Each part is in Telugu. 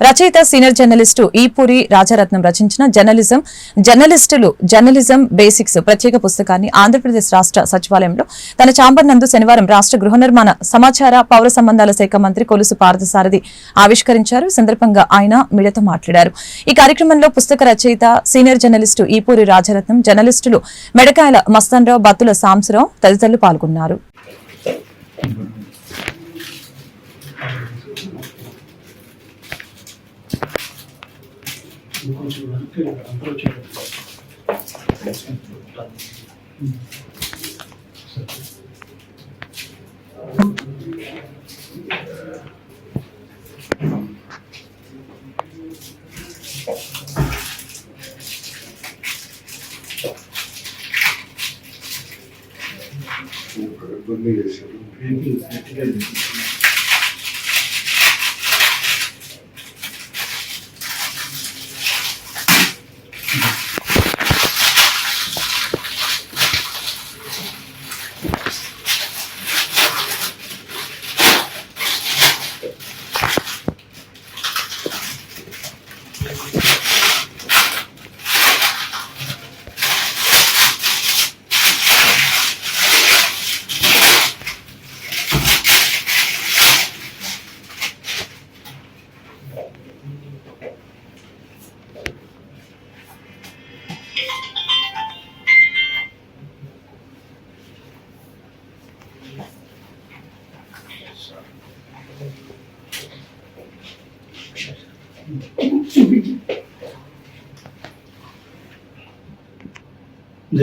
రచయిత సీనియర్ జర్నలిస్టు ఈపూరి రాజారత్నం రచించిన జర్నలిజం జర్నలిస్టులు జర్నలిజం బేసిక్స్ ప్రత్యేక పుస్తకాన్ని ఆంధ్రప్రదేశ్ రాష్ట్ర సచివాలయంలో తన చాంబర్ నందు శనివారం రాష్ట్ర గృహ నిర్మాణ సమాచార పౌర సంబంధాల శాఖ మంత్రి కొలుసు పార్థసారథి ఆవిష్కరించారు. సందర్భంగా ఆయన మీడియాతో మాట్లాడారు. ఈ కార్యక్రమంలో పుస్తక రచయిత సీనియర్ జర్నలిస్టు ఈపూరి రాజారత్నం జర్నలిస్టులు మెడకాయల మస్తాన్రావు బత్తుల సాంసరావు తదితరులు పాల్గొన్నారు. కొంచెం వెనక్కి అప్రోచ్ చేయండి. ఇబ్బంది చేశారు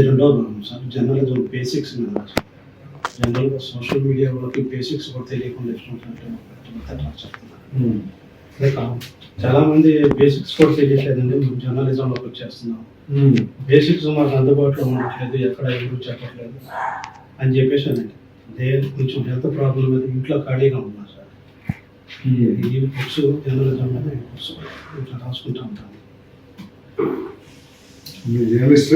ఇది రెండో భాగం సార్ జర్నలిజం బేసిక్స్ మీద. జనరల్గా సోషల్ మీడియా వాళ్ళకి బేసిక్స్ కూడా తెలియకుండా ఇష్టం చాలా మంది బేసిక్స్ కూడా తెలియట్లేదండి. మేము జర్నలిజంలోకి వచ్చేస్తున్నాం. బేసిక్స్ మాకు అందుబాటులో ఉండట్లేదు ఎక్కడ ఎవరు చెప్పట్లేదు అని చెప్పేసి అనండి. అదే కొంచెం హెల్త్ ప్రాబ్లం మీద ఇంట్లో ఖాళీగా ఉన్నా సార్. ఈ బుక్స్ జర్నలిజం మీద ఈ బుక్స్ ఇట్లా రాసుకుంటూ ఉంటాను మీరు జర్నలిస్ట్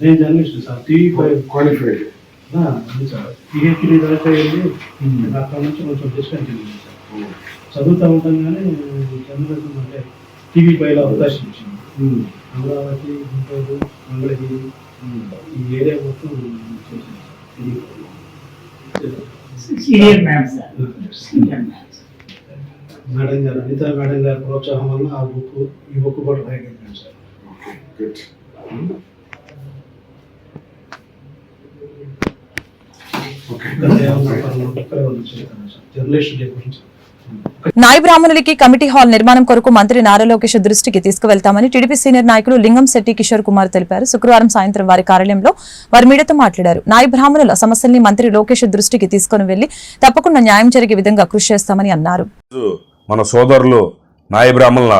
నేను journalist sir TV five qualified అది సార్ పిహెచ్డి దాకా వెళ్ళి అక్కడ నుంచి కొంచెం డిస్కంటిన్యూ సార్ చదువుతూ ఉంటాం కానీ జర్నలిజం అంటే టీవీ పైలో అవకాశం ఇచ్చింది అమరావతి గుంటూరు మంగళగిరి ఈ ఏరియా మొత్తం sir senior ma'am sir senior ma'am madam గారు అనిత మేడం గారి ప్రోత్సాహం వల్ల ఆ బుక్ ఈ బుక్ కూడా రాయగలిగాను సార్ గుడ్ ఓకే ఇంకా ఏమన్నా పనులు ఒక్కరే ఉంది చేస్తాను సార్ జర్నలిస్ట్ డే గురించి నాయ బ్రాహ్మణులకి కమిటీ హాల్ నిర్మాణం కొరకు మంత్రి నారా లోకేష్ దృష్టికి తీసుకువెళ్తామని టీడీపీ సీనియర్ నాయకులు లింగం శెట్టి కిషోర్ కుమార్ తెలిపారు. శుక్రవారం సాయంత్రం వారి కార్యాలయంలో వారి మీడియాతో మాట్లాడారు. నాయ బ్రాహ్మణుల సమస్యల్ని మంత్రి లోకేష్ దృష్టికి తీసుకుని వెళ్ళి తప్పకుండా న్యాయం జరిగే విధంగా కృషి చేస్తామని అన్నారు. మన సోదరులు నాయ బ్రాహ్మణుల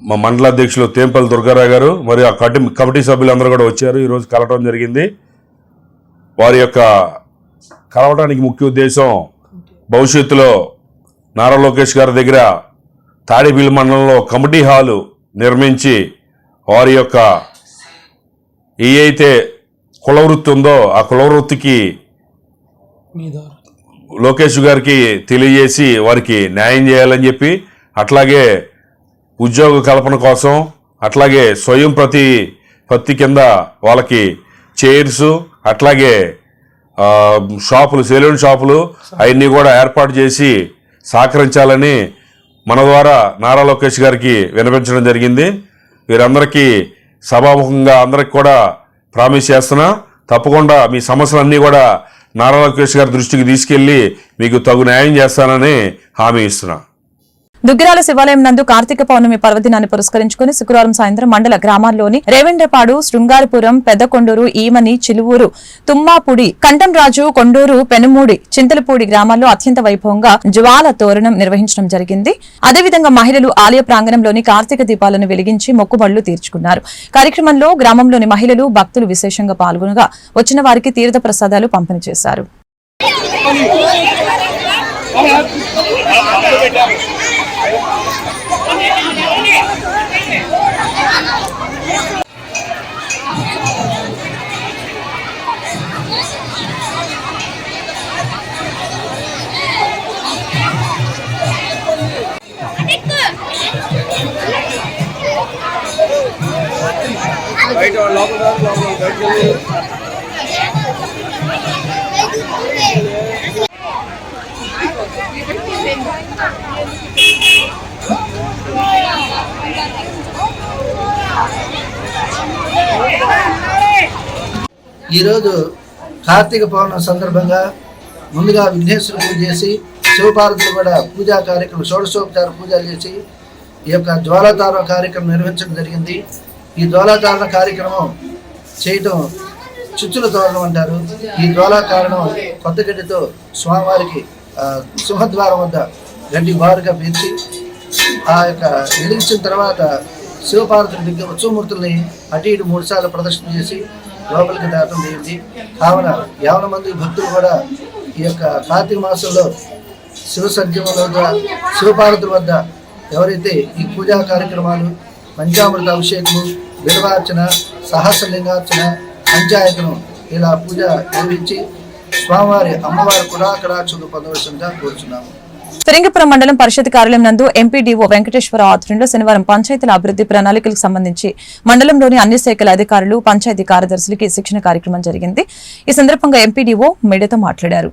మా మండల అధ్యక్షులు తేంపల్లి దుర్గారావు గారు మరియు ఆ కమిటీ సభ్యులందరూ కూడా వచ్చారు. ఈరోజు కలవటం జరిగింది. వారి యొక్క కలవటానికి ముఖ్య ఉద్దేశం భవిష్యత్తులో నారా లోకేష్ గారి దగ్గర తాడేపల్లి మండలంలో కమిటీ హాలు నిర్మించి వారి యొక్క ఏ అయితే కులవృత్తి ఉందో ఆ కులవృత్తికి లోకేష్ గారికి తెలియజేసి వారికి న్యాయం చేయాలని చెప్పి అట్లాగే ఉద్యోగ కల్పన కోసం అట్లాగే స్వయం ప్రతి పత్తి కింద వాళ్ళకి చైర్స్ అట్లాగే షాపులు సెలూన్ షాపులు అవన్నీ కూడా ఏర్పాటు చేసి సహకరించాలని మన ద్వారా నారా లోకేష్ గారికి వినిపించడం జరిగింది. వీరందరికీ సభాముఖంగా అందరికి కూడా ప్రామిస్ చేస్తున్నా. తప్పకుండా మీ సమస్యలన్నీ కూడా నారా లోకేష్ గారి దృష్టికి తీసుకెళ్ళి మీకు తగు న్యాయం చేస్తానని హామీ ఇస్తున్నా. దుగ్గిరాల శివాలయం నందు కార్తీక పౌర్ణమి పర్వదినాన్ని పురస్కరించుకుని శుక్రవారం సాయంత్రం మండల గ్రామాల్లోని రేవెండ్రపాడు శృంగారపురం పెద్దకొండూరు ఈమని చిలువూరు తుమ్మాపుడి కంటంరాజు కొండూరు పెనుమూడి చింతలపూడి గ్రామాల్లో అత్యంత వైభవంగా జ్వాల తోరణం నిర్వహించడం జరిగింది. అదేవిధంగా మహిళలు ఆలయ ప్రాంగణంలోని కార్తీక దీపాలను వెలిగించి మొక్కుబడులు తీర్చుకున్నారు. కార్యక్రమంలో గ్రామంలోని మహిళలు భక్తులు విశేషంగా పాల్గొనగా వచ్చిన వారికి తీర్థ ప్రసాదాలు పంపిణీ చేశారు. లోపల ఈరోజు కార్తీక పౌర్ణమి సందర్భంగా ముందుగా విఘ్నేశ్వర పూజ చేసి శివపార్వతులు కూడా పూజా కార్యక్రమం షోడశోపచార పూజలు చేసి ఈ యొక్క జ్వాలతార కార్యక్రమం నిర్వహించడం జరిగింది. ఈ జ్వాలాతారణ కార్యక్రమం చేయటం చుచ్చుల తోరణం అంటారు. ఈ జ్వాలా కారణం కొత్త గడ్డితో స్వామివారికి సింహద్వారం వద్ద గడ్డి బారుగా పెంచి ఆ యొక్క వెలిగించిన తర్వాత శివపార్వతుల దగ్గర ఉత్సవమూర్తుల్ని అటు ఇటు మూడు సార్లు ప్రదర్శన చేసి లోపలికి దాటం జరిగింది. కావున యావన మంది భక్తులు కూడా ఈ యొక్క కార్తీక మాసంలో శివ సంజీవం వద్ద శివపార్వతుల వద్ద ఎవరైతే ఈ పూజా కార్యక్రమాలు పంచామృత అభిషేకము బిల్వార్చన సహస్రలింగార్చన పంచాయతనం ఇలా పూజ నిర్వహించి స్వామివారి అమ్మవారి కూడా కడాక్షలు పొందవలసిందిగా కోరుచున్నాము. ఫిరింగిపురం మండలం పరిషత్ కార్యాలయం నందు ఎంపీడీఓ వెంకటేశ్వర ఆధ్వర్యంలో శనివారం పంచాయతీల అభివృద్ధి ప్రణాళికలకు సంబంధించి మండలంలోని అన్ని శాఖల అధికారులు పంచాయతీ కార్యదర్శులకి శిక్షణ కార్యక్రమం జరిగింది. ఈ సందర్భంగా ఎంపీడీఓ మీడియాతో మాట్లాడారు.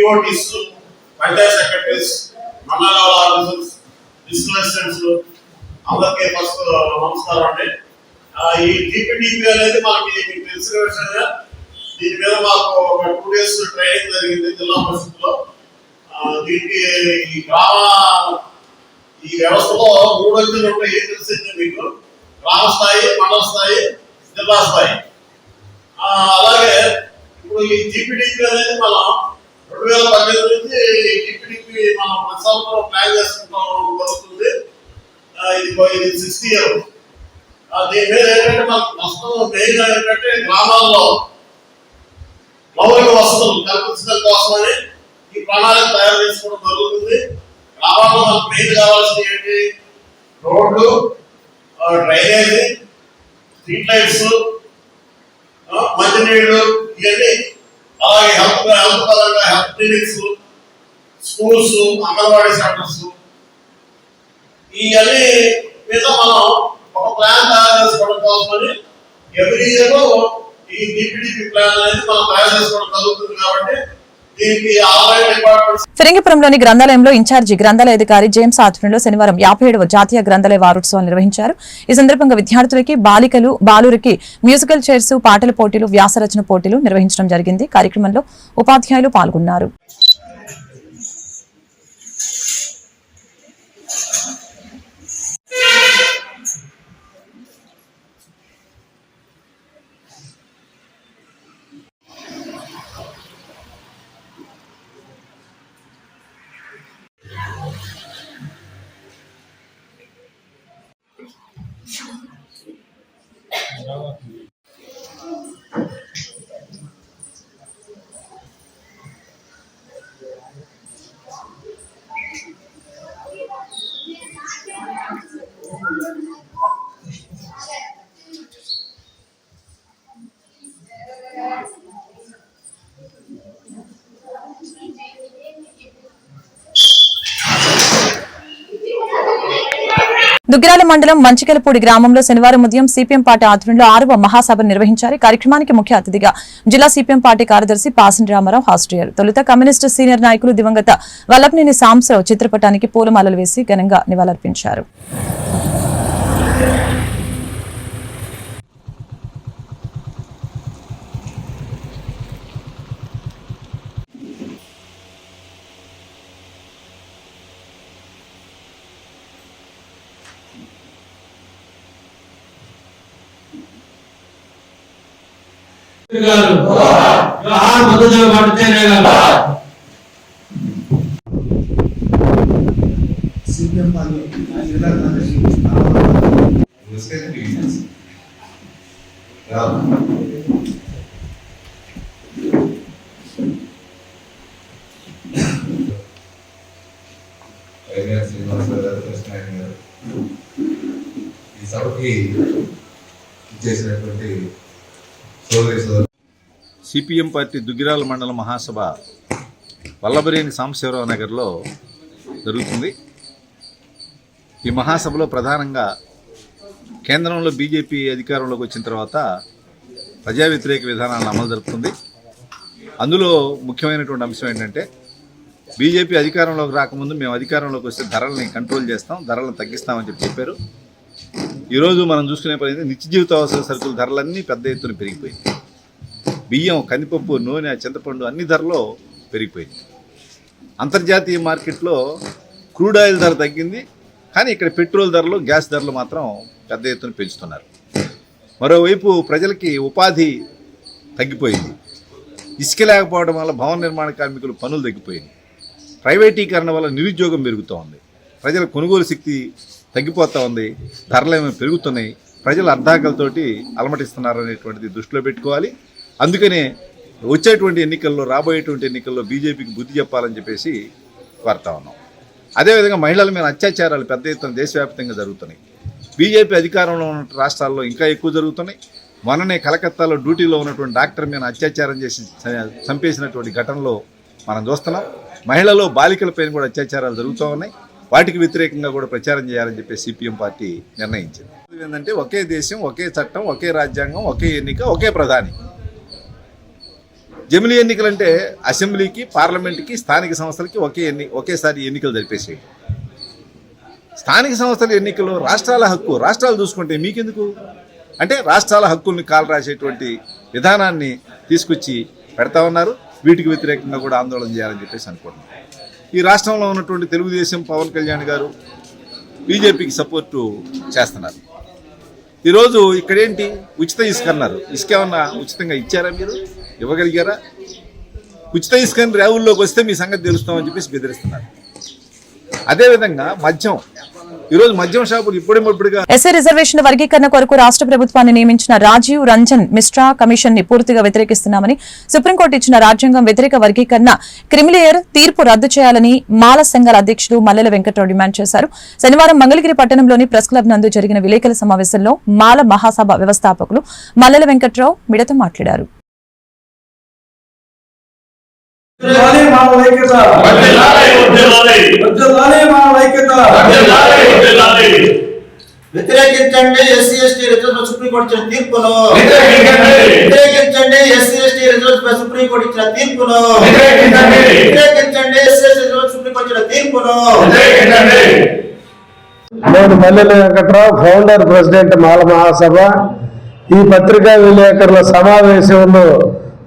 మన టీఓటీస్ పంచాయత్ సెక్రటరీస్ మండలాల ఆఫీసర్స్ డిస్ట్రిక్ట్ అసిస్టెంట్స్ అందరికీ ఫస్ట్ నమస్కారం అండి. ఈ జీపీటీపీ అనేది మనకి మీకు తెలిసిన విషయంగా దీని మీద మాకు ఒక టూ డేస్ ట్రైనింగ్ జరిగింది జిల్లా పరిషత్లో. దీనికి ఈ గ్రామ ఈ వ్యవస్థలో మూడు అంచెలు ఉంటాయి ఏం తెలిసింది మీకు? గ్రామ స్థాయి మండల స్థాయి జిల్లా స్థాయి. అలాగే ఇప్పుడు ఈ జీపీటీపీ అనేది మనం రెండు వేల పద్దెనిమిది నుంచి జీపీడీపీ మనం ప్రతి సంవత్సరం ప్లాన్ చేసుకుంటాం జరుగుతుంది. ఇది ఇది సిక్స్త్ ఇయర్ దీని మీద ఏంటంటే మనకు నష్టం మెయిన్ ఏంటంటే గ్రామాల్లో మౌలిక వసతులు కల్పించడం కోసమని ఈ ప్రణాళిక తయారు చేసుకోవడం జరుగుతుంది. గ్రామాల్లో మనకు మెయిన్ కావాల్సింది ఏంటి? రోడ్లు డ్రైనేజీ స్ట్రీట్ లైట్స్ మంచినీళ్ళు ఇవన్నీ అలాగే హెల్త్ హెల్త్ పరంగా health clinics schools anganwadi centres ఇవన్నీ మీద మనం ఒక ప్లాన్ తయారు చేసుకోవడం కోసమని ఎవ్రీ ఇయర్ ఈ డిపిడిపి ప్లాన్ అనేది మనం తయారు చేసుకోవడం జరుగుతుంది కాబట్టి ఫిరంగిపురంలోని గ్రంథాలయంలో ఇన్ఛార్జి గ్రంథాలయాధికారి జేమ్స్ ఆధ్వర్యంలో శనివారం యాభై ఏడవ జాతీయ గ్రంథాలయ వారోత్సవాలు నిర్వహించారు. ఈ సందర్భంగా విద్యార్థులకి బాలికలు బాలురికి మ్యూజికల్ చైర్స్ పాటల పోటీలు వ్యాసరచన పోటీలు నిర్వహించడం జరిగింది. కార్యక్రమంలో ఉపాధ్యాయులు పాల్గొన్నారు. Obrigado. దుగ్గిరాల మండలం మంచికలపూడి గ్రామంలో శనివారం ఉదయం సిపిఎం పార్టీ ఆధ్వర్యంలో ఆరవ మహాసభ నిర్వహించారు. కార్యక్రమానికి ముఖ్య అతిథిగా జిల్లా సిపిఎం పార్టీ కార్యదర్శి పాసిన్ రామారావు హాజరయ్యారు తొలుత కమ్యూనిస్టు సీనియర్ నాయకులు దివంగత వల్లభనేని సాంసరావు చిత్రపటానికి పూలమాలలు వేసి ఘనంగా నివాళులర్పించారు. గారు. జోహార్ శ్రీనివాసరావు గారు. ఈ సభకి ఇచ్చేసినటువంటి సిపిఎం పార్టీ దుగ్గిరాల మండల మహాసభ వల్లభరేని సాంబశివరావు నగర్లో జరుగుతుంది. ఈ మహాసభలో ప్రధానంగా కేంద్రంలో బీజేపీ అధికారంలోకి వచ్చిన తర్వాత ప్రజా వ్యతిరేక విధానాలను అమలు జరుపుతుంది. అందులో ముఖ్యమైనటువంటి అంశం ఏంటంటే బీజేపీ అధికారంలోకి రాకముందు మేము అధికారంలోకి వస్తే ధరల్ని కంట్రోల్ చేస్తాం ధరలను తగ్గిస్తామని చెప్పి చెప్పారు. ఈరోజు మనం చూసుకునే పని నిత్య జీవిత అవసర సరుకుల ధరలన్నీ పెద్ద ఎత్తున పెరిగిపోయాయి బియ్యం కందిపప్పు నూనె చింతపండు అన్ని ధరలో పెరిగిపోయింది. అంతర్జాతీయ మార్కెట్లో క్రూడ్ ఆయిల్ ధర తగ్గింది కానీ ఇక్కడ పెట్రోల్ ధరలు గ్యాస్ ధరలు మాత్రం పెద్ద ఎత్తున పెంచుతున్నారు. మరోవైపు ప్రజలకి ఉపాధి తగ్గిపోయింది. ఇసుక లేకపోవడం వల్ల భవన నిర్మాణ కార్మికులు పనులు తగ్గిపోయింది ప్రైవేటీకరణ వల్ల నిరుద్యోగం పెరుగుతోంది. ప్రజల కొనుగోలు శక్తి తగ్గిపోతూ ఉంది. ధరలేమో పెరుగుతున్నాయి. ప్రజలు అర్ధాకలతోటి అలమటిస్తున్నారు అనేటువంటిది దృష్టిలో పెట్టుకోవాలి. అందుకనే వచ్చేటువంటి ఎన్నికల్లో రాబోయేటువంటి ఎన్నికల్లో బీజేపీకి బుద్ధి చెప్పాలని చెప్పేసి కోరుతా ఉన్నాం. అదేవిధంగా మహిళల మీద అత్యాచారాలు పెద్ద ఎత్తున దేశవ్యాప్తంగా జరుగుతున్నాయి. బీజేపీ అధికారంలో ఉన్న రాష్ట్రాల్లో ఇంకా ఎక్కువ జరుగుతున్నాయి. మొన్ననే కలకత్తాలో డ్యూటీలో ఉన్నటువంటి డాక్టర్ మీద అత్యాచారం చేసి చంపేసినటువంటి ఘటనలో మనం చూస్తున్నాం. మహిళలు బాలికలపైన కూడా అత్యాచారాలు జరుగుతూ ఉన్నాయి. వాటికి వ్యతిరేకంగా కూడా ప్రచారం చేయాలని చెప్పి సిపిఎం పార్టీ నిర్ణయించింది. ఏంటంటే ఒకే దేశం ఒకే చట్టం ఒకే రాజ్యాంగం ఒకే ఎన్నిక ఒకే ప్రధాని. జమిలీ ఎన్నికలంటే అసెంబ్లీకి పార్లమెంట్కి స్థానిక సంస్థలకి ఒకే ఎన్ని ఒకేసారి ఎన్నికలు జరిపేసేవి స్థానిక సంస్థల ఎన్నికలు రాష్ట్రాల హక్కు రాష్ట్రాలు చూసుకుంటే మీకెందుకు? అంటే రాష్ట్రాల హక్కుల్ని కాలు రాసేటువంటి విధానాన్ని తీసుకొచ్చి పెడతా ఉన్నారు. వీటికి వ్యతిరేకంగా కూడా ఆందోళన చేయాలని చెప్పేసి అనుకుంటున్నాను ఈ రాష్ట్రంలో ఉన్నటువంటి తెలుగుదేశం పవన్ కళ్యాణ్ గారు బీజేపీకి సపోర్టు చేస్తున్నారు. ఈరోజు ఇక్కడేంటి? ఉచిత ఇసుక అన్నారు ఇసుక ఏమన్నా ఉచితంగా ఇచ్చారా మీరు? ఇవ్వగలిగారా? ఉచిత ఇసుకని రేవుల్లోకి వస్తే మీ సంగతి తెలుస్తామని చెప్పేసి బెదిరిస్తున్నారు. అదేవిధంగా మద్యం ఈరోజు మద్యం షాపులు ఇప్పుడిప్పుడుగా ఎస్సీ రిజర్వేషన్ వర్గీకరణ కొరకు రాష్ట్ర ప్రభుత్వాన్ని నియమించిన రాజీవ్ రంజన్ మిశ్రా కమిషన్ని పూర్తిగా వ్యతిరేకిస్తున్నామని సుప్రీంకోర్టు ఇచ్చిన రాజ్యాంగం వ్యతిరేక వర్గీకరణ క్రిమిలేయర్ తీర్పు రద్దు చేయాలని మాల సంఘాల అధ్యక్షుడు మల్లెల వెంకట్రావు డిమాండ్ చేశారు. శనివారం మంగళగిరి పట్టణంలోని ప్రెస్ క్లబ్ నందు జరిగిన విలేకరుల సమావేశంలో మాల మహాసభ వ్యవస్థాపకులు మల్లెల వెంకట్రావు మిడత మాట్లాడారు. వర్ధిల్లాలి మా ఐక్యత వర్ధిల్లాలి మా ఐక్యత వ్యతిరేకించండి SC ST reserve Supreme Court ఇచ్చిన తీర్పును. వ్యతిరేకించండి. SC ST reserve Supreme Court ఇచ్చిన తీర్పును. వ్యతిరేకించండి. వ్యతిరేకించండి SC ST reserve supreme court ఇచ్చిన తీర్పును. నేను మల్లెల వెంకట్రావు ఫౌండర్ ప్రెసిడెంట్ మాల మహాసభ. ఈ పత్రికా విలేకరుల సమావేశంలో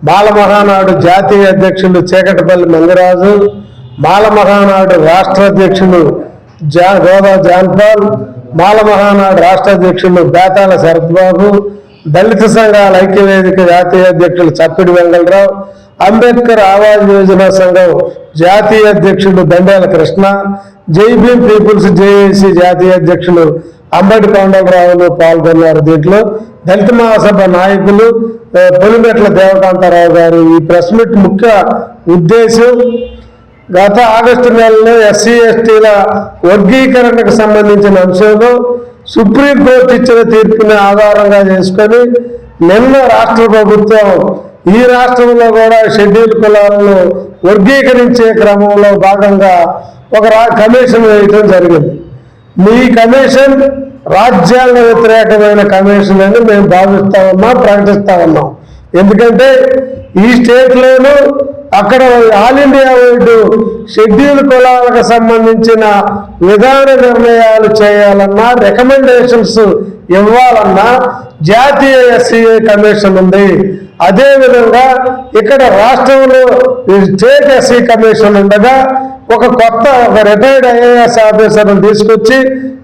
బాలమహానాడు జాతీయ అధ్యక్షులు చీకటిపల్లి మంగరాజు బాలమహానాడు రాష్ట్ర అధ్యక్షులు జా గోదా జాన్పాల్ బాలమహానాడు రాష్ట్ర అధ్యక్షులు బేతాల శరత్బాబు దళిత సంఘాల ఐక్యవేదిక జాతీయ అధ్యక్షులు చప్పిడి వెంగళరావు అంబేద్కర్ ఆవాజ్ యోజన సంఘం జాతీయ అధ్యక్షుడు దండాల కృష్ణ జై పీపుల్స్ జేఏసీ జాతీయ అధ్యక్షులు అంబటి కొండలరావులు పాల్గొన్నారు దీంట్లో. దళిత మహాసభ నాయకులు పొలిమెట్ల దేవకాంతారావు గారు. ఈ ప్రెస్ మీట్ ముఖ్య ఉద్దేశం గత ఆగస్టు నెలలో ఎస్సీ ఎస్టీల వర్గీకరణకు సంబంధించిన అంశంలో సుప్రీంకోర్టు ఇచ్చిన తీర్పుని ఆధారంగా చేసుకొని నిన్న రాష్ట్ర ప్రభుత్వం ఈ రాష్ట్రంలో కూడా షెడ్యూల్ కులాలను వర్గీకరించే క్రమంలో భాగంగా ఒక కమిషన్ వేయటం జరిగింది. మీ కమిషన్ రాజ్యాంగ వ్యతిరేకమైన కమిషన్ అని మేము భావిస్తా ఉన్నాం ప్రకటిస్తా ఉన్నాం ఎందుకంటే ఈ స్టేట్లోనూ అక్కడ ఆల్ ఇండియా వైడ్ షెడ్యూల్ కులాలకు సంబంధించిన విధాన నిర్ణయాలు చేయాలన్నా రికమెండేషన్స్ ఇవ్వాలన్నా జాతీయ ఎస్సీఏ కమిషన్ ఉంది. అదే విధంగా ఇక్కడ రాష్ట్రంలో స్టేట్ ఎస్సీ కమిషన్ ఉండగా ఒక కొత్త ఒక రిటైర్డ్ ఐఏఎస్ ఆఫీసర్ని తీసుకొచ్చి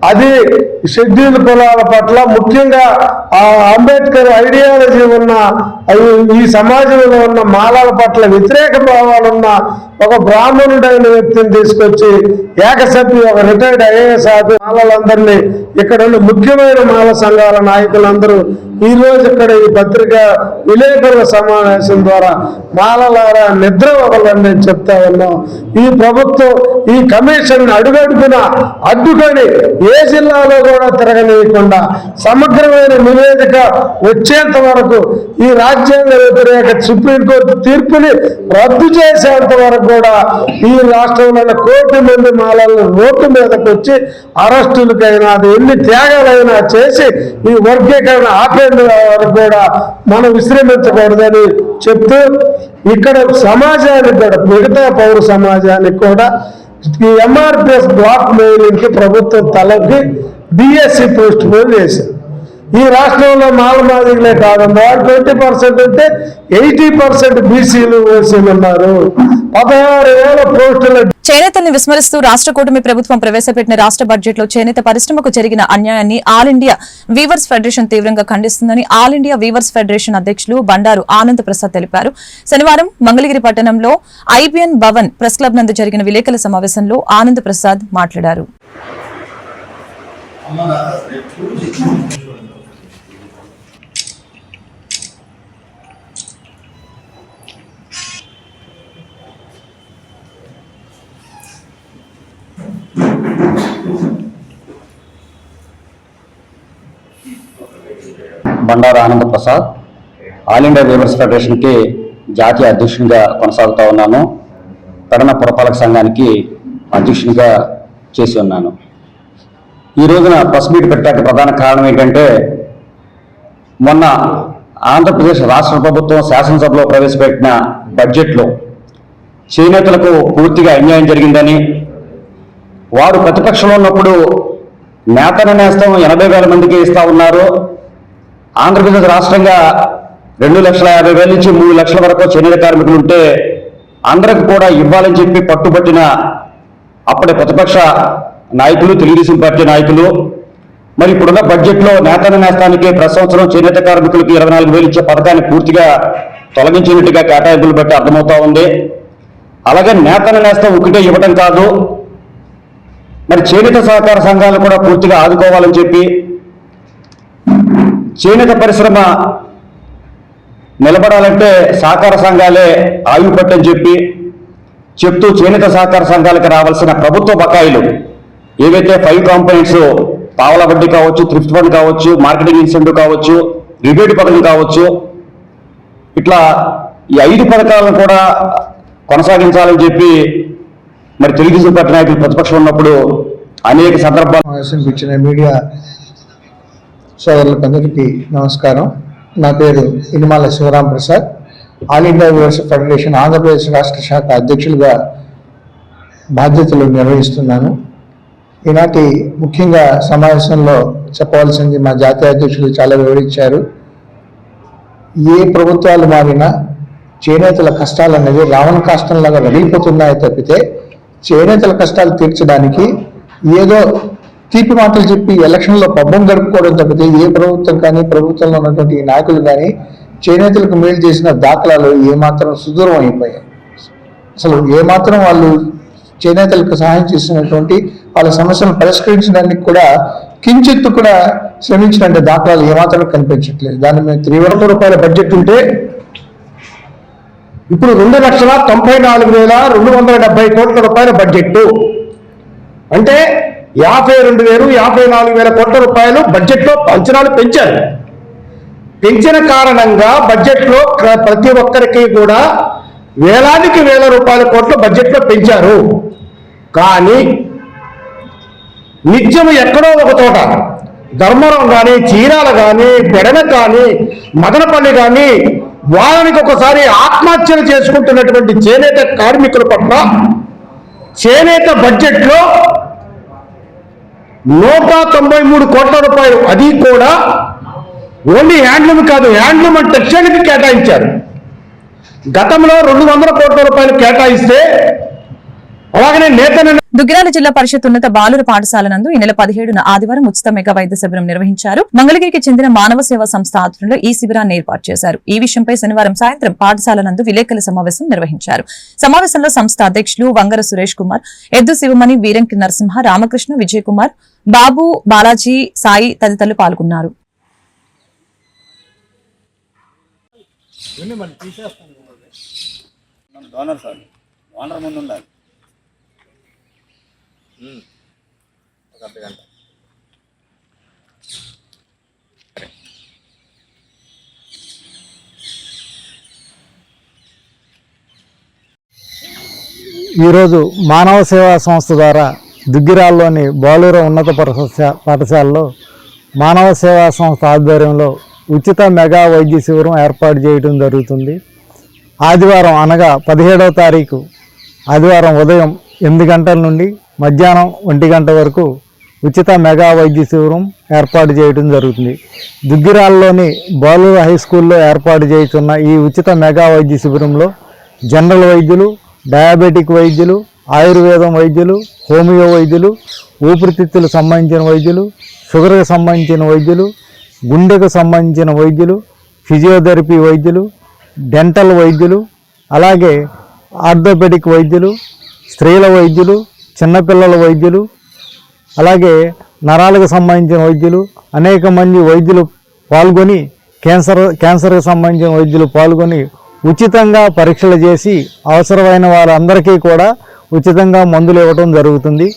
అది షెడ్యూల్ కులాల పట్ల ముఖ్యంగా ఆ అంబేద్కర్ ఐడియాలజీ ఉన్న ఈ- ఈ సమాజంలో ఉన్న మాలల పట్ల వ్యతిరేక భావాలున్న ఒక బ్రాహ్మణుడైన వ్యక్తిని తీసుకొచ్చి ఏకసభ్యు ఒక రిటైర్డ్ ఐఏఎస్ ఆఫీసర్ మాలలందరినీ ఇక్కడ ఉన్న ముఖ్యమైన మాల సంఘాల నాయకులందరూ ఈ రోజు ఇక్కడ ఈ పత్రిక విలేకరుల సమావేశం ద్వారా మాలలారా నిద్ర వదలని చెప్తా ఉన్నాం. ఈ ప్రభుత్వం ఈ కమిషన్ అడుగడుగున అడ్డుకొని ఏ జిల్లాలో కూడా తిరగనీయకుండా సమగ్రమైన నివేదిక వచ్చేంత వరకు ఈ రాజ్యాంగ వ్యతిరేక సుప్రీంకోర్టు తీర్పుని రద్దు చేసేంత వరకు కూడా ఈ రాష్ట్రంలో కోటి మంది మాలలు రోడ్డు మీదకి వచ్చి అరెస్టులకైనా అది ఎన్ని త్యాగాలైనా చేసి ఈ వర్గీకరణ ఆపేందు వరకు కూడా మనం విశ్రమించకూడదని చెప్తూ ఇక్కడ సమాజానికి కూడా మిగతా పౌర సమాజానికి కూడా ఈ ఎంఆర్పిఎస్ బ్లాక్ మెయిలింగ్కి ప్రభుత్వం తలకి డిఎస్సి పోస్ట్ పోన్ చేసింది. ఈ రాష్ట్రంలో మాలమాదిగలే కాదన్నా ట్వంటీ పర్సెంట్ అంటే ఎయిటీ పర్సెంట్ బీసీలు ఓసీలు ఉన్నారు. పదహారు వేల పోస్టుల చేనేతని విస్మరిస్తూ రాష్ట్ర కూటమి ప్రభుత్వం ప్రవేశపెట్టిన రాష్ట్ర బడ్జెట్లో చేనేత పరిశ్రమకు జరిగిన అన్యాయాన్ని ఆల్ ఇండియా వీవర్స్ ఫెడరేషన్ తీవ్రంగా ఖండిస్తుందని ఆల్ ఇండియా వీవర్స్ ఫెడరేషన్ అధ్యక్షులు బండారు ఆనంద్ ప్రసాద్ తెలిపారు. శనివారం మంగళగిరి పట్టణంలో ఐబిఎన్ భవన్ ప్రెస్ క్లబ్ నందు జరిగిన విలేకరుల సమావేశంలో ఆనంద్ ప్రసాద్ మాట్లాడారు. Bandaru Ananda Prasad all India weavers ఫెడరేషన్కి జాతీయ అధ్యక్షునిగా కొనసాగుతా ఉన్నాను. పడన పురపాలక సంఘానికి అధ్యక్షునిగా చేసి ఉన్నాను. ఈ రోజున ప్రెస్ మీట్ పెట్టడానికి ప్రధాన కారణం ఏంటంటే మొన్న ఆంధ్రప్రదేశ్ రాష్ట్ర ప్రభుత్వం శాసనసభలో ప్రవేశపెట్టిన బడ్జెట్లో చేనేతలకు పూర్తిగా అన్యాయం జరిగిందని వారు ప్రతిపక్షంలో ఉన్నప్పుడు నేతన నేస్తం ఎనభై వేల మందికి ఇస్తా ఉన్నారు. ఆంధ్రప్రదేశ్ రాష్ట్రంగా రెండు లక్షల యాభై వేల నుంచి మూడు లక్షల వరకు చేనేత కార్మికులు ఉంటే అందరికి కూడా ఇవ్వాలని చెప్పి పట్టుబట్టిన అప్పటి ప్రతిపక్ష నాయకులు తెలుగుదేశం పార్టీ నాయకులు. మరి ఇప్పుడున్న బడ్జెట్లో నేతన నేస్తానికి ప్రతి సంవత్సరం చేనేత కార్మికులకు ఇరవై నాలుగు వేలు ఇచ్చే పథకాన్ని పూర్తిగా తొలగించినట్టుగా కేటాయింపులు బట్టి అర్థమవుతా ఉంది. అలాగే నేతన నేస్తం ఒకటే ఇవ్వడం కాదు. మరి చేనేత సహకార సంఘాలు కూడా పూర్తిగా ఆదుకోవాలని చెప్పి చేనేత పరిశ్రమ నిలబడాలంటే సహకార సంఘాలే ఆయుపట్టని చెప్పి చెప్తూ చేనేత సహకార సంఘాలకు రావాల్సిన ప్రభుత్వ బకాయిలు ఏవైతే ఫైవ్ కాంపోనెంట్స్ పావల వడ్డీ కావచ్చు థ్రిఫ్ట్ ఫండ్ కావచ్చు మార్కెటింగ్ ఇన్సెంటివ్ కావచ్చు రిబేట్ పథకం కావచ్చు ఇట్లా ఈ ఐదు పథకాలను కూడా కొనసాగించాలని చెప్పి మరి తెలుగుదేశం పార్టీ నాయకులు ప్రతిపక్షం ఉన్నప్పుడు అనేక సందర్భాలు ఇచ్చిన మీడియా సోదరులకందరికీ నమస్కారం. నా పేరు Inimala Sivaram Prasad. All India viewers federation Andhra Pradesh రాష్ట్ర శాఖ అధ్యక్షులుగా బాధ్యతలు నిర్వహిస్తున్నాను. ఈనాటి ముఖ్యంగా సమావేశంలో చెప్పవలసింది మా జాతీయ అధ్యక్షులు చాలా వివరించారు. ఏ ప్రభుత్వాలు మారినా చేనేతల కష్టాలు అనేది రావణ కష్టంలాగా రగిలిపోతున్నాయి తప్పితే చేనేతల కష్టాలు తీర్చడానికి ఏదో తీపి మాటలు చెప్పి ఎలక్షన్లో పబ్బం గడుపుకోవడం తప్పితే ఏ ప్రభుత్వం కానీ ప్రభుత్వంలో ఉన్నటువంటి నాయకులు కానీ చేనేతలకు మేలు చేసిన దాఖలాలు ఏమాత్రం సుదూరం అయిపోయాయి. అసలు ఏమాత్రం వాళ్ళు చేనేతలకు సహాయం చేసినటువంటి వాళ్ళ సమస్యలను పరిష్కరించడానికి కూడా కించిత్తు కూడా శ్రమించినటువంటి దాఖలాలు ఏమాత్రం కనిపించట్లేదు. దాని మీద తీవ్ర రూపాయల బడ్జెట్ ఉంటే ఇప్పుడు రెండు లక్షల తొంభై నాలుగు వేల రెండు వందల డెబ్బై కోట్ల రూపాయల బడ్జెట్ అంటే యాభై రెండు వేలు యాభై నాలుగు వేల కోట్ల రూపాయలు బడ్జెట్లో అంచనాలు పెంచారు. పెంచిన కారణంగా బడ్జెట్లో ప్ర- ప్రతి ఒక్కరికి కూడా వేలాదికి వేల రూపాయల కోట్ల బడ్జెట్లో పెంచారు. కానీ నిత్యం ఎక్కడో ఒక చోట ధర్మవరం కానీ చీరాల కానీ పెడన కానీ మదనపల్లి కానీ వారానికి ఒకసారి ఆత్మహత్యలు చేసుకుంటున్నటువంటి చేనేత కార్మికుల పట్ల చేనేత బడ్జెట్లో నూట తొంభై మూడు కోట్ల రూపాయలు. అది కూడా ఓన్లీ హ్యాండ్లూమ్ కాదు హ్యాండ్లూమ్ అండ్ టెక్స్టైల్కి కేటాయించారు. గతంలో రెండు వందల కోట్ల రూపాయలు కేటాయిస్తే అలాగనే నేతన్న దుగ్గిరాల జిల్లా పరిషత్ ఉన్నత బాలుర పాఠశాల నందు ఈ నెల పదిహేడున ఆదివారం ఉచిత మెగా వైద్య శిబిరం నిర్వహించారు. మంగళగిరికి చెందిన మానవ సేవా సంస్థ ఆధ్వర్యంలో ఈ శిబిరాన్ని ఏర్పాటు చేశారు. ఈ విషయంపై శనివారం సాయంత్రం పాఠశాల నందు విలేకరుల సమావేశం నిర్వహించారు. సమావేశంలో సంస్థ అధ్యక్షులు వంగర సురేష్ కుమార్ ఎద్దు శివమణి వీరంకి నరసింహ రామకృష్ణ విజయ్ కుమార్ బాబు బాలాజీ సాయి తదితరులు పాల్గొన్నారు. డోనర్ సార్ ఓనర్ ముందు ఉండాలి. ఒక అర్ధగంట ఈరోజు మానవ సేవా సంస్థ ద్వారా దుగ్గిరాల్లోని బాలూర ఉన్నత పాఠశాలలో మానవ సేవా సంస్థ ఆధ్వర్యంలో ఉచిత మెగా వైద్య శిబిరం ఏర్పాటు చేయడం జరుగుతుంది. ఆదివారం అనగా పదిహేడవ తారీఖు ఆదివారం ఉదయం ఎనిమిది గంటల నుండి మధ్యాహ్నం ఒంటి గంట వరకు ఉచిత మెగా వైద్య శిబిరం ఏర్పాటు చేయడం జరుగుతుంది. దుగ్గిరాల్లోని బాలు హై స్కూల్లో ఏర్పాటు చేస్తున్న ఈ ఉచిత మెగా వైద్య శిబిరంలో జనరల్ వైద్యులు డయాబెటిక్ వైద్యులు ఆయుర్వేదం వైద్యులు హోమియో వైద్యులు ఊపిరితిత్తులకు సంబంధించిన వైద్యులు షుగర్కి సంబంధించిన వైద్యులు గుండెకు సంబంధించిన వైద్యులు ఫిజియోథెరపీ వైద్యులు డెంటల్ వైద్యులు అలాగే ఆర్థోపెడిక్ వైద్యులు స్త్రీల వైద్యులు చిన్నపిల్లల వైద్యులు అలాగే నరాలకు సంబంధించిన వైద్యులు అనేక మంది వైద్యులు పాల్గొని క్యాన్సర్ క్యాన్సర్కి సంబంధించిన వైద్యులు పాల్గొని ఉచితంగా పరీక్షలు చేసి అవసరమైన వారందరికీ కూడా ఉచితంగా మందులు ఇవ్వడం జరుగుతుంది.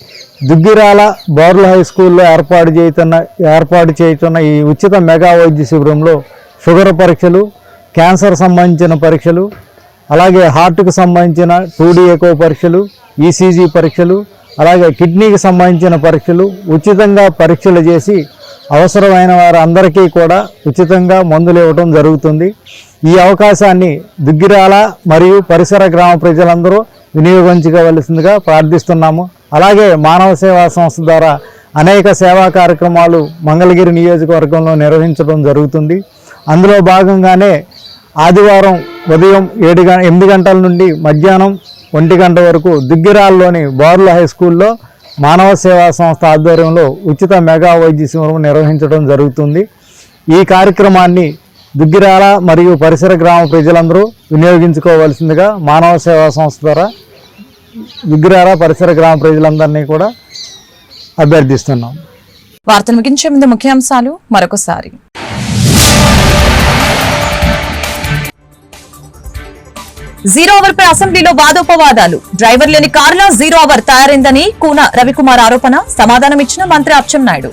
దుగ్గిరాల బోర్ల హై స్కూల్లో ఏర్పాటు చేయుతున్న ఏర్పాటు చేయుతున్న ఈ ఉచిత మెగా వైద్య శిబిరంలో షుగర్ పరీక్షలు క్యాన్సర్ సంబంధించిన పరీక్షలు అలాగే హార్ట్కు సంబంధించిన టూడీ ఎకో పరీక్షలు ఈసీజీ పరీక్షలు అలాగే కిడ్నీకి సంబంధించిన పరీక్షలు ఉచితంగా పరీక్షలు చేసి అవసరమైన వారందరికీ కూడా ఉచితంగా మందులు ఇవ్వడం జరుగుతుంది. ఈ అవకాశాన్ని దుగ్గిరాల మరియు పరిసర గ్రామ ప్రజలందరూ వినియోగించుకోవలసిందిగా ప్రార్థిస్తున్నాము. అలాగే మానవ సేవా సంస్థ ద్వారా అనేక సేవా కార్యక్రమాలు మంగళగిరి నియోజకవర్గంలో నిర్వహించడం జరుగుతుంది. అందులో భాగంగానే ఆదివారం ఉదయం ఏడు గం ఎనిమిది గంటల నుండి మధ్యాహ్నం ఒంటి గంట వరకు దుగ్గిరాల్లోని బార్ల హై స్కూల్లో మానవ సేవా సంస్థ ఆధ్వర్యంలో ఉచిత మెగా వైద్య శిబిరం నిర్వహించడం జరుగుతుంది. ఈ కార్యక్రమాన్ని దుగ్గిరాల మరియు పరిసర గ్రామ ప్రజలందరూ వినియోగించుకోవాల్సిందిగా మానవ సేవా సంస్థ ద్వారా దుగ్గిరాల పరిసర గ్రామ ప్రజలందరినీ కూడా అభ్యర్థిస్తున్నాం. వార్తలు ముగించే ముందు ముఖ్యాంశాలు మరొకసారి. జీరో అవర్ పై అసెంబ్లీలో వాదోపవాదాలు. డ్రైవర్ లేని కారులో జీరో అవర్ తయారైందని కూన రవికుమార్ ఆరోపణ. సమాధానం ఇచ్చిన మంత్రి అచ్చెన్నాయుడు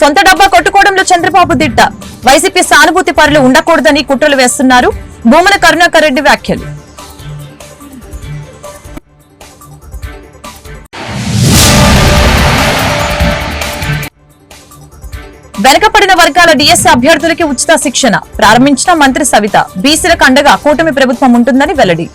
సొంత డబ్బా కొట్టుకోవడంలో చంద్రబాబు దిట్ట. వైసీపీ సానుభూతి పరులు ఉండకూడదని కుట్రలు వేస్తున్నారు. భూమన కరుణాకర్ రెడ్డి వ్యాఖ్యలు. వెనకపడిన వర్గాల డిఎస్సీ అభ్యర్థులకి ఉచిత శిక్షణ. ప్రారంభించిన మంత్రి సవిత బీసీలకు అండగా కూటమి ప్రభుత్వం ఉంటుందని వెల్లడి.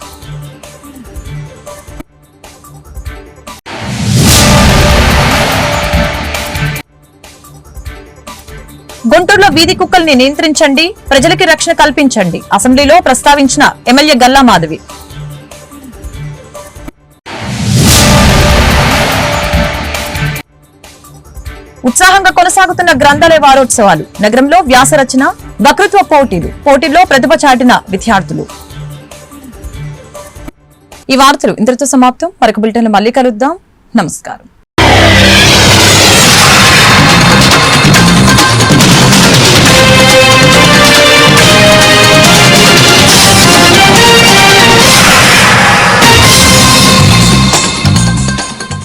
గుంటూరులో వీధి కుక్కల్ని నియంత్రించండి ప్రజలకి రక్షణ కల్పించండి. అసెంబ్లీలో ప్రస్తావించిన ఎమ్మెల్యే గల్లా మాధవి. ఉత్సాహంగా కొనసాగుతున్న గ్రంథాలయ వారోత్సవాలు. నగరంలో వ్యాసరచన వకృత్వ వక్తృత్వ పోటీలు పోటీల్లో ప్రతిభ చాటిన విద్యార్థులు. ఈ వార్తలు ఇంతటితో సమాప్తం. మరొక బులెటిన్లో మళ్ళీ కలుద్దాం. నమస్కారం.